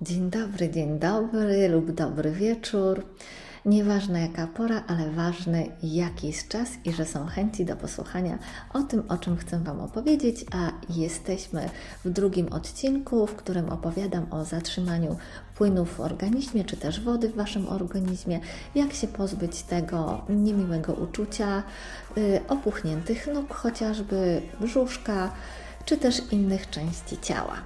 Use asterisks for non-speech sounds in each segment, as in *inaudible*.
Dzień dobry, dzień dobry lub dobry wieczór. Nieważne jaka pora, ale ważny jaki jest czas i że są chęci do posłuchania o tym, o czym chcę Wam opowiedzieć, a jesteśmy w drugim odcinku, w którym opowiadam o zatrzymaniu płynów w organizmie, czy też wody w Waszym organizmie, jak się pozbyć tego niemiłego uczucia, yy, opuchniętych nóg, chociażby brzuszka, czy też innych części ciała.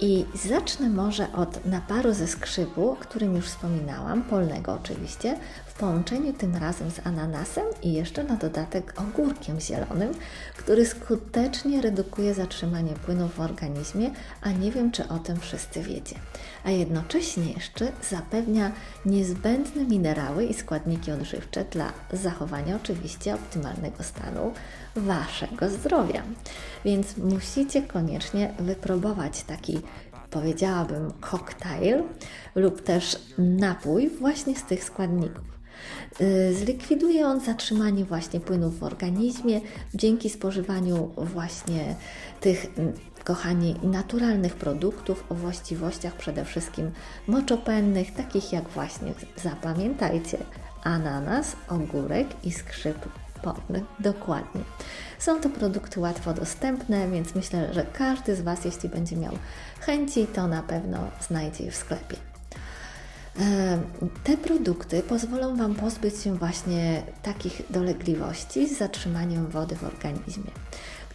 I zacznę może od naparu ze skrzypu, o którym już wspominałam, polnego oczywiście, w połączeniu tym razem z ananasem i jeszcze na dodatek ogórkiem zielonym, który skutecznie redukuje zatrzymanie płynów w organizmie, a nie wiem, czy o tym wszyscy wiecie. A jednocześnie jeszcze zapewnia niezbędne minerały i składniki odżywcze dla zachowania oczywiście optymalnego stanu Waszego zdrowia. Więc musicie koniecznie wypróbować taki powiedziałabym koktajl lub też napój właśnie z tych składników. Y, zlikwiduje on zatrzymanie właśnie płynów w organizmie dzięki spożywaniu właśnie tych, mm, kochani, naturalnych produktów o właściwościach przede wszystkim moczopędnych, takich jak właśnie, zapamiętajcie, ananas, ogórek i skrzyp. Dokładnie. Są to produkty łatwo dostępne, więc myślę, że każdy z Was, jeśli będzie miał chęci, to na pewno znajdzie je w sklepie. Te produkty pozwolą Wam pozbyć się właśnie takich dolegliwości z zatrzymaniem wody w organizmie,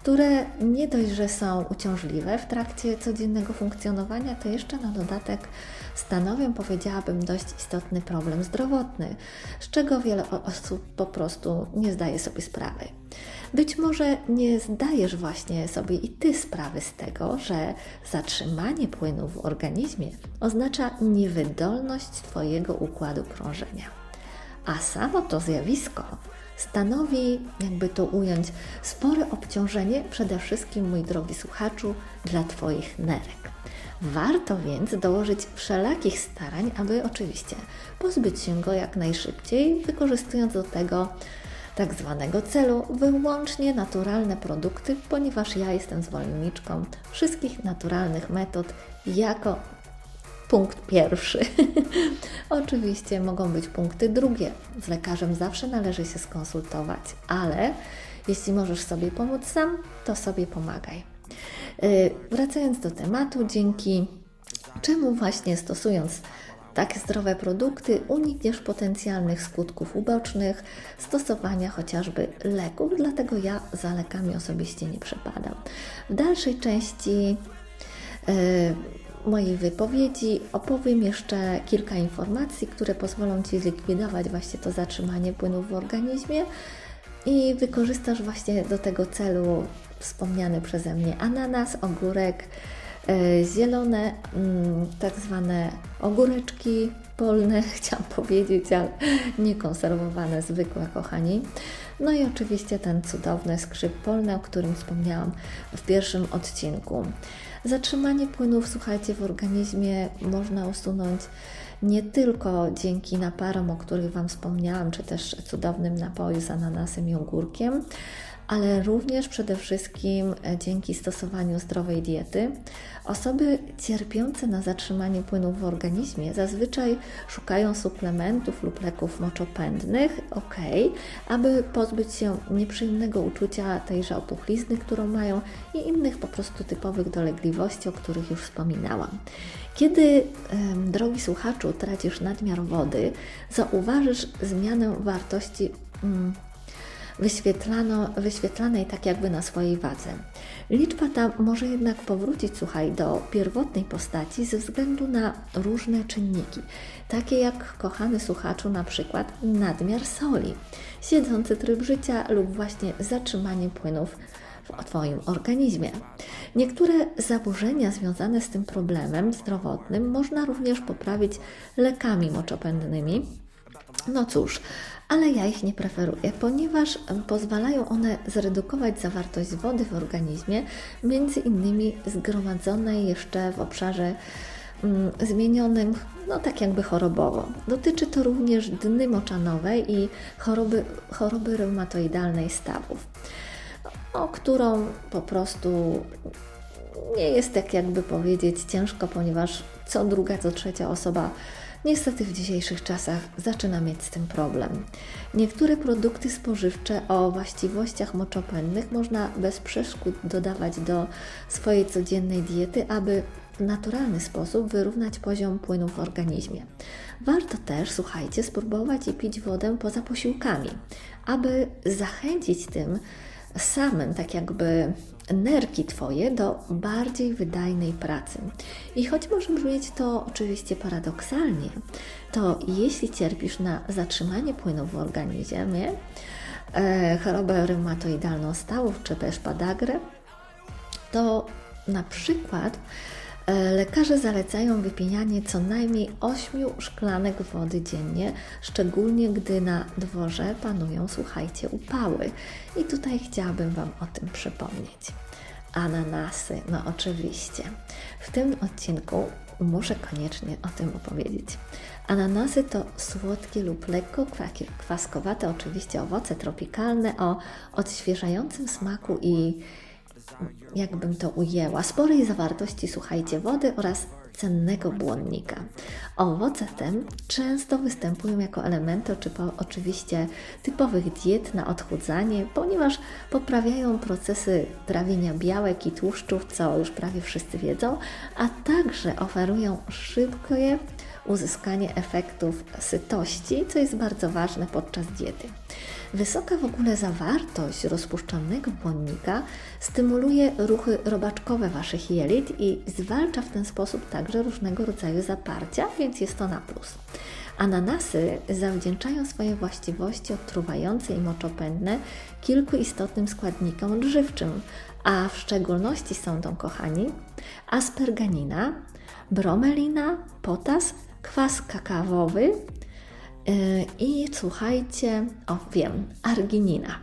które nie dość, że są uciążliwe w trakcie codziennego funkcjonowania, to jeszcze na dodatek stanowią, powiedziałabym, dość istotny problem zdrowotny, z czego wiele osób po prostu nie zdaje sobie sprawy. Być może nie zdajesz właśnie sobie i ty sprawy z tego, że zatrzymanie płynów w organizmie oznacza niewydolność Twojego układu krążenia. A samo to zjawisko stanowi, jakby to ująć, spore obciążenie, przede wszystkim, mój drogi słuchaczu, dla Twoich nerek. Warto więc dołożyć wszelakich starań, aby oczywiście pozbyć się go jak najszybciej, wykorzystując do tego tak zwanego celu wyłącznie naturalne produkty, ponieważ ja jestem zwolenniczką wszystkich naturalnych metod jako punkt pierwszy. *laughs* Oczywiście mogą być punkty drugie. Z lekarzem zawsze należy się skonsultować, ale jeśli możesz sobie pomóc sam, to sobie pomagaj. Yy, wracając do tematu, dzięki czemu właśnie stosując tak zdrowe produkty unikniesz potencjalnych skutków ubocznych stosowania chociażby leków, dlatego ja za lekami osobiście nie przepadam. W dalszej części yy, mojej wypowiedzi opowiem jeszcze kilka informacji, które pozwolą Ci zlikwidować właśnie to zatrzymanie płynów w organizmie i wykorzystasz właśnie do tego celu wspomniany przeze mnie ananas, ogórek, E, zielone, mm, tak zwane ogóreczki polne, *laughs* chciałam powiedzieć, ale niekonserwowane, zwykłe, kochani. No i oczywiście ten cudowny skrzyp polny, o którym wspomniałam w pierwszym odcinku. Zatrzymanie płynów, słuchajcie, w organizmie można usunąć nie tylko dzięki naparom, o których Wam wspomniałam, czy też cudownym napoju z ananasem i ogórkiem, ale również przede wszystkim e, dzięki stosowaniu zdrowej diety. Osoby cierpiące na zatrzymanie płynów w organizmie zazwyczaj szukają suplementów lub leków moczopędnych, ok, aby pozbyć się nieprzyjemnego uczucia tejże opuchlizny, którą mają i innych po prostu typowych dolegliwości, o których już wspominałam. Kiedy, drogi słuchaczu, tracisz nadmiar wody, zauważysz zmianę wartości mm, wyświetlano, wyświetlanej tak jakby na swojej wadze. Liczba ta może jednak powrócić, słuchaj, do pierwotnej postaci ze względu na różne czynniki, takie jak, kochany słuchaczu, na przykład nadmiar soli, siedzący tryb życia lub właśnie zatrzymanie płynów w Twoim organizmie. Niektóre zaburzenia związane z tym problemem zdrowotnym można również poprawić lekami moczopędnymi. No cóż, ale ja ich nie preferuję, ponieważ pozwalają one zredukować zawartość wody w organizmie, między innymi zgromadzonej jeszcze w obszarze mm, zmienionym, no tak jakby chorobowo. Dotyczy to również dny moczanowej i choroby, choroby reumatoidalnej stawów, o którą po prostu nie jest tak jakby powiedzieć ciężko, ponieważ co druga, co trzecia osoba niestety w dzisiejszych czasach zaczyna mieć z tym problem. Niektóre produkty spożywcze o właściwościach moczopędnych można bez przeszkód dodawać do swojej codziennej diety, aby w naturalny sposób wyrównać poziom płynów w organizmie. Warto też, słuchajcie, spróbować i pić wodę poza posiłkami, aby zachęcić tym samym, tak jakby nerki Twoje do bardziej wydajnej pracy. I choć może brzmieć to oczywiście paradoksalnie, to jeśli cierpisz na zatrzymanie płynów w organizmie, e, chorobę reumatoidalną stawów czy też padagrę, to na przykład lekarze zalecają wypijanie co najmniej 8 szklanek wody dziennie, szczególnie gdy na dworze panują, słuchajcie, upały. I tutaj chciałabym Wam o tym przypomnieć. Ananasy, no oczywiście. W tym odcinku muszę koniecznie o tym opowiedzieć. Ananasy to słodkie lub lekko kwaskowate, oczywiście owoce tropikalne o odświeżającym smaku i jakbym to ujęła, sporej zawartości, słuchajcie, wody oraz cennego błonnika. Owoce te często występują jako elementy oczywiście typowych diet na odchudzanie, ponieważ poprawiają procesy trawienia białek i tłuszczów, co już prawie wszyscy wiedzą, a także oferują szybkie uzyskanie efektów sytości, co jest bardzo ważne podczas diety. Wysoka w ogóle zawartość rozpuszczalnego błonnika stymuluje ruchy robaczkowe Waszych jelit i zwalcza w ten sposób także różnego rodzaju zaparcia, więc jest to na plus. Ananasy zawdzięczają swoje właściwości odtruwające i moczopędne kilku istotnym składnikom odżywczym, a w szczególności są to, kochani, asperganina, bromelina, potas, kwas kakaowy, E, I słuchajcie, o wiem, arginina.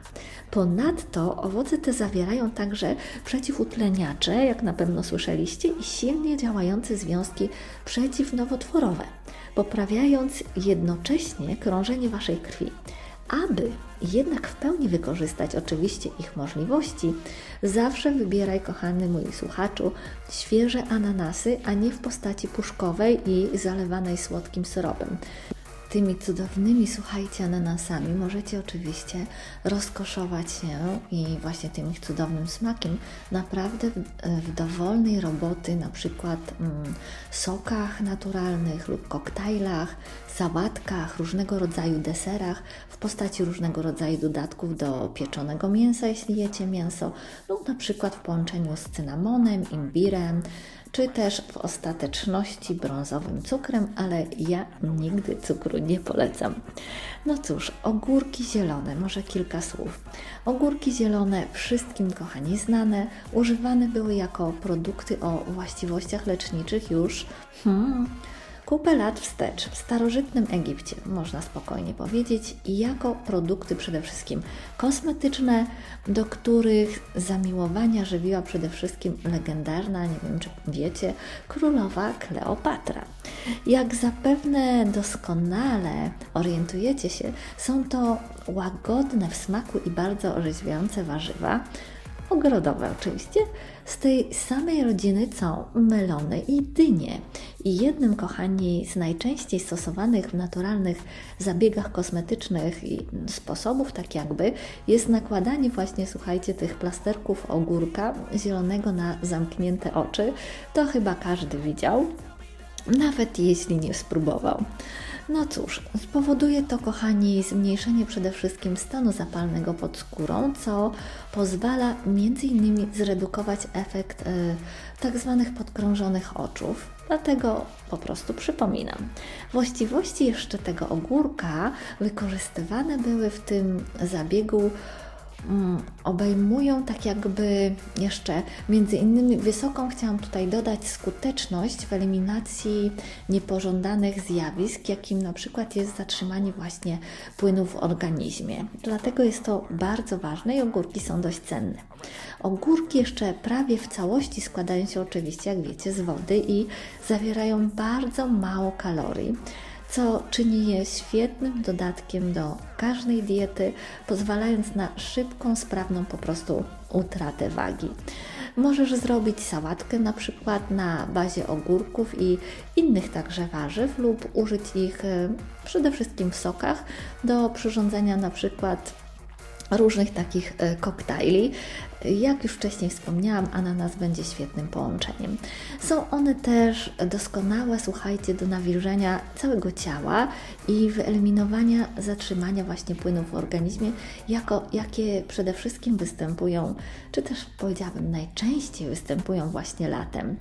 Ponadto owoce te zawierają także przeciwutleniacze, jak na pewno słyszeliście, i silnie działające związki przeciwnowotworowe, poprawiając jednocześnie krążenie Waszej krwi. Aby jednak w pełni wykorzystać oczywiście ich możliwości, zawsze wybieraj, kochany mój słuchaczu, świeże ananasy, a nie w postaci puszkowej i zalewanej słodkim syropem tymi cudownymi, słuchajcie, ananasami. Możecie oczywiście rozkoszować się i właśnie tym ich cudownym smakiem naprawdę w, w dowolnej roboty, na przykład mm, sokach naturalnych lub koktajlach, sałatkach, różnego rodzaju deserach w postaci różnego rodzaju dodatków do pieczonego mięsa, jeśli jecie mięso, lub na przykład w połączeniu z cynamonem, imbirem, czy też w ostateczności brązowym cukrem, ale ja nigdy cukru nie polecam. No cóż, ogórki zielone, może kilka słów. Ogórki zielone, wszystkim kochani znane, używane były jako produkty o właściwościach leczniczych już hmm, kupę lat wstecz w starożytnym Egipcie, można spokojnie powiedzieć, jako produkty przede wszystkim kosmetyczne, do których zamiłowania żywiła przede wszystkim legendarna, nie wiem czy wiecie, królowa Kleopatra. Jak zapewne doskonale orientujecie się, są to łagodne w smaku i bardzo orzeźwiające warzywa, ogrodowe oczywiście, z tej samej rodziny co melony i dynie. I jednym, kochani, z najczęściej stosowanych w naturalnych zabiegach kosmetycznych i sposobów, tak jakby, jest nakładanie właśnie, słuchajcie, tych plasterków ogórka zielonego na zamknięte oczy. To chyba każdy widział, nawet jeśli nie spróbował. No cóż, spowoduje to, kochani, zmniejszenie przede wszystkim stanu zapalnego pod skórą, co pozwala m.in. zredukować efekt y, tak zwanych podkrążonych oczów. Dlatego po prostu przypominam. Właściwości jeszcze tego ogórka wykorzystywane były w tym zabiegu obejmują tak jakby jeszcze między innymi wysoką chciałam tutaj dodać skuteczność w eliminacji niepożądanych zjawisk, jakim na przykład jest zatrzymanie właśnie płynów w organizmie. Dlatego jest to bardzo ważne i ogórki są dość cenne. Ogórki jeszcze prawie w całości składają się oczywiście, jak wiecie, z wody i zawierają bardzo mało kalorii co czyni je świetnym dodatkiem do każdej diety, pozwalając na szybką, sprawną po prostu utratę wagi. Możesz zrobić sałatkę na przykład na bazie ogórków i innych także warzyw lub użyć ich e, przede wszystkim w sokach do przyrządzenia na przykład różnych takich e, koktajli. Jak już wcześniej wspomniałam, ananas będzie świetnym połączeniem. Są one też doskonałe, słuchajcie, do nawilżenia całego ciała i wyeliminowania zatrzymania właśnie płynów w organizmie, jako, jakie przede wszystkim występują, czy też powiedziałabym najczęściej występują właśnie latem.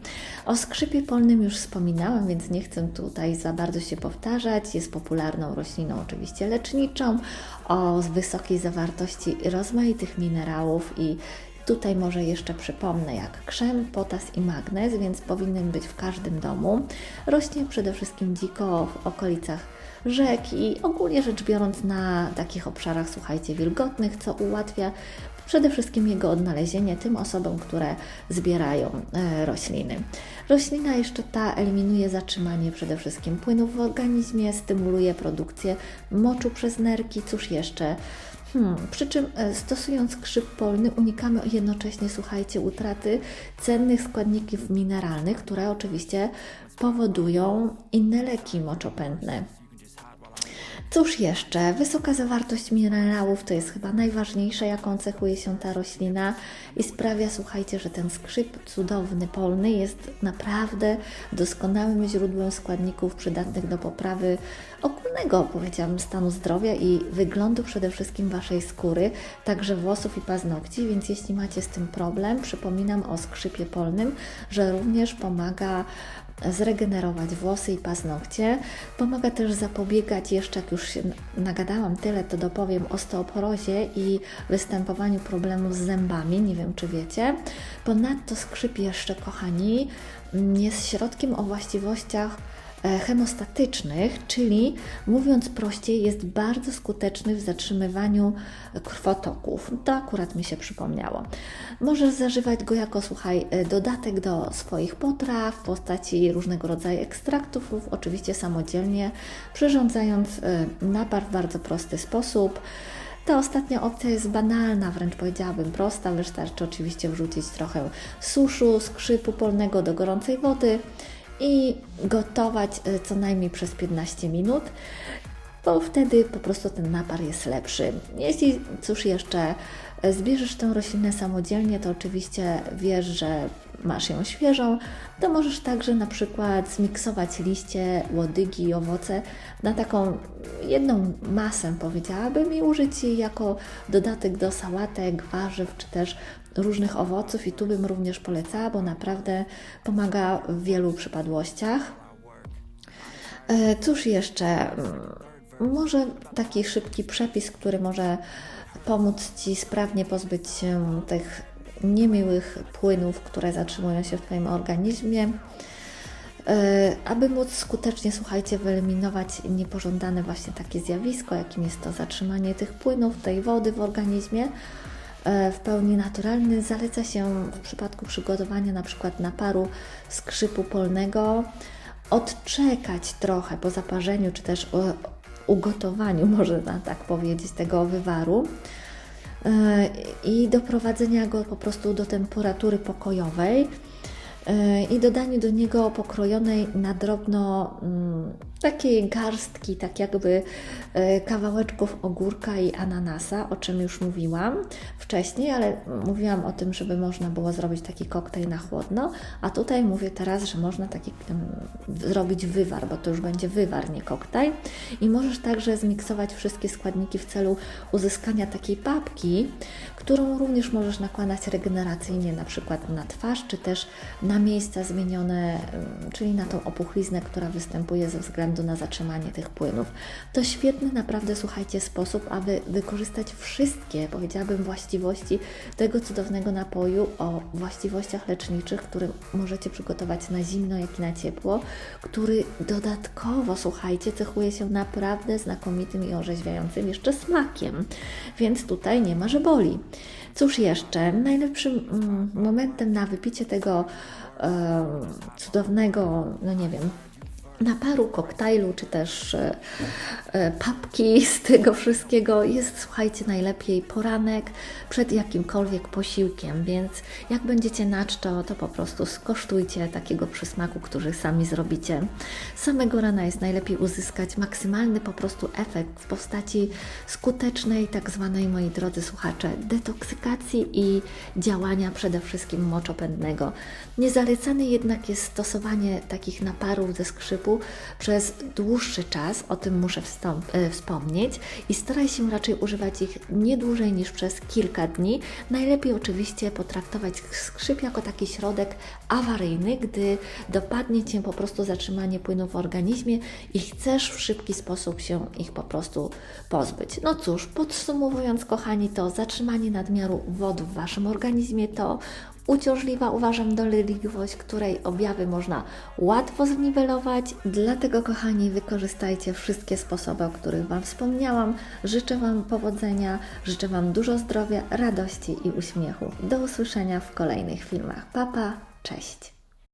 O skrzypie polnym już wspominałam, więc nie chcę tutaj za bardzo się powtarzać. Jest popularną rośliną oczywiście leczniczą, o wysokiej zawartości rozmaitych minerałów i Tutaj może jeszcze przypomnę, jak krzem, potas i magnez, więc powinien być w każdym domu. Rośnie przede wszystkim dziko w okolicach rzek i ogólnie rzecz biorąc na takich obszarach, słuchajcie, wilgotnych, co ułatwia przede wszystkim jego odnalezienie tym osobom, które zbierają e, rośliny. Roślina jeszcze ta eliminuje zatrzymanie przede wszystkim płynów w organizmie, stymuluje produkcję moczu przez nerki, cóż jeszcze Hmm, przy czym e, stosując krzyp polny unikamy jednocześnie, słuchajcie, utraty cennych składników mineralnych, które oczywiście powodują inne leki moczopędne. Cóż jeszcze? Wysoka zawartość minerałów to jest chyba najważniejsze, jaką cechuje się ta roślina i sprawia, słuchajcie, że ten skrzyp cudowny, polny jest naprawdę doskonałym źródłem składników przydatnych do poprawy ogólnego, powiedziałabym, stanu zdrowia i wyglądu przede wszystkim Waszej skóry, także włosów i paznokci, więc jeśli macie z tym problem, przypominam o skrzypie polnym, że również pomaga zregenerować włosy i paznokcie. Pomaga też zapobiegać, jeszcze jak już się nagadałam tyle, to dopowiem osteoporozie i występowaniu problemów z zębami. Nie wiem, czy wiecie. Ponadto skrzyp jeszcze, kochani, jest środkiem o właściwościach hemostatycznych, czyli mówiąc prościej, jest bardzo skuteczny w zatrzymywaniu krwotoków. To akurat mi się przypomniało. Możesz zażywać go jako, słuchaj, e, dodatek do swoich potraw w postaci różnego rodzaju ekstraktów, oczywiście samodzielnie, przyrządzając e, napar w bardzo prosty sposób. Ta ostatnia opcja jest banalna, wręcz powiedziałabym prosta. Wystarczy oczywiście wrzucić trochę suszu, skrzypu polnego do gorącej wody i gotować e, co najmniej przez 15 minut, bo wtedy po prostu ten napar jest lepszy. Jeśli cóż jeszcze e, zbierzesz tę roślinę samodzielnie, to oczywiście wiesz, że masz ją świeżą, to możesz także na przykład zmiksować liście, łodygi i owoce na taką jedną masę, powiedziałabym, i użyć jej jako dodatek do sałatek, warzyw czy też różnych owoców i tu bym również polecała, bo naprawdę pomaga w wielu przypadłościach. E, cóż jeszcze? Mm, może taki szybki przepis, który może pomóc Ci sprawnie pozbyć się tych niemiłych płynów, które zatrzymują się w Twoim organizmie. E, aby móc skutecznie, słuchajcie, wyeliminować niepożądane właśnie takie zjawisko, jakim jest to zatrzymanie tych płynów, tej wody w organizmie, w pełni naturalny. Zaleca się w przypadku przygotowania na przykład naparu skrzypu polnego odczekać trochę po zaparzeniu, czy też ugotowaniu, *laughs* można tak powiedzieć, tego wywaru e, i doprowadzenia go po prostu do temperatury pokojowej e, i dodaniu do niego pokrojonej na drobno mm, takiej garstki, tak jakby e, kawałeczków ogórka i ananasa, o czym już mówiłam wcześniej, ale mówiłam o tym, żeby można było zrobić taki koktajl na chłodno, a tutaj mówię teraz, że można taki zrobić wywar, bo to już będzie wywar, nie koktajl. I możesz także zmiksować wszystkie składniki w celu uzyskania takiej papki, którą również możesz nakładać regeneracyjnie, na przykład na twarz, czy też na miejsca zmienione, czyli na tą opuchliznę, która występuje ze względu względu na zatrzymanie tych płynów. To świetny naprawdę, słuchajcie, sposób, aby wykorzystać wszystkie, powiedziałabym, właściwości tego cudownego napoju o właściwościach leczniczych, który możecie przygotować na zimno, jak i na ciepło, który dodatkowo, słuchajcie, cechuje się naprawdę znakomitym i orzeźwiającym jeszcze smakiem. Więc tutaj nie ma, że boli. Cóż jeszcze? Najlepszym mm, momentem na wypicie tego e, cudownego, no nie wiem, naparu, koktajlu, czy też e, e, papki *laughs* z tego wszystkiego jest, słuchajcie, najlepiej poranek przed jakimkolwiek posiłkiem, więc jak będziecie na to po prostu skosztujcie takiego przysmaku, który sami zrobicie. Samego rana jest najlepiej uzyskać maksymalny po prostu efekt w postaci skutecznej, tak zwanej, moi drodzy słuchacze, detoksykacji i działania przede wszystkim moczopędnego. Niezalecane jednak jest stosowanie takich naparów ze skrzypu przez dłuższy czas, o tym muszę e, wspomnieć, i staraj się raczej używać ich nie dłużej niż przez kilka dni. Najlepiej oczywiście potraktować skrzyp jako taki środek awaryjny, gdy dopadnie Cię po prostu zatrzymanie płynu w organizmie i chcesz w szybki sposób się ich po prostu pozbyć. No cóż, podsumowując, kochani, to zatrzymanie nadmiaru wody w Waszym organizmie to uciążliwa, uważam, dolegliwość, której objawy można łatwo zniwelować. Dlatego, kochani, wykorzystajcie wszystkie sposoby, o których Wam wspomniałam. Życzę Wam powodzenia, życzę Wam dużo zdrowia, radości i uśmiechu. Do usłyszenia w kolejnych filmach. Papa, pa, cześć!